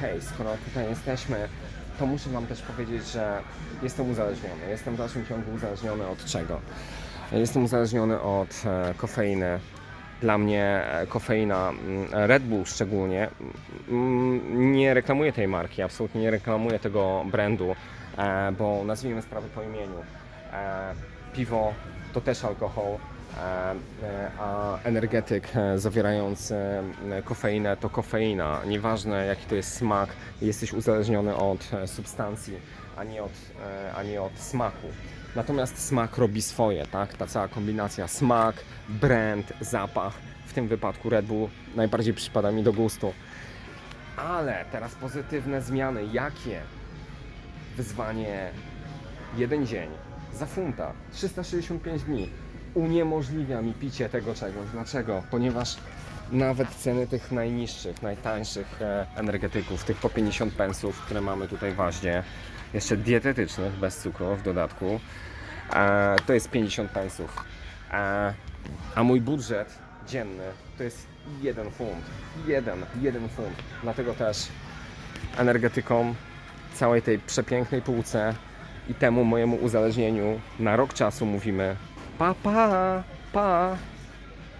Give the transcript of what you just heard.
hej, skoro tutaj jesteśmy, to muszę Wam też powiedzieć, że jestem uzależniony. Jestem w dalszym ciągu uzależniony od czego? Jestem uzależniony od e, kofeiny. Dla mnie e, kofeina, mm, Red Bull szczególnie, mm, nie reklamuje tej marki, absolutnie nie reklamuje tego brandu, e, bo nazwijmy sprawę po imieniu. Piwo to też alkohol, a energetyk e, zawierający e, kofeinę to kofeina. Nieważne jaki to jest smak, jesteś uzależniony od e, substancji, a nie od, e, a nie od smaku. Natomiast smak robi swoje, tak? Ta cała kombinacja smak, brand, zapach. W tym wypadku Red Bull najbardziej przypada mi do gustu. Ale teraz pozytywne zmiany. Jakie? Wyzwanie jeden dzień za funta 365 dni uniemożliwia mi picie tego czegoś. Dlaczego? Ponieważ nawet ceny tych najniższych, najtańszych e, energetyków, tych po 50 pensów, które mamy tutaj w Aździe, jeszcze dietetycznych, bez cukru w dodatku, e, to jest 50 pensów. E, a mój budżet dzienny to jest jeden funt. Jeden, jeden funt. Dlatego też energetykom całej tej przepięknej półce i temu mojemu uzależnieniu na rok czasu mówimy 爸爸爸。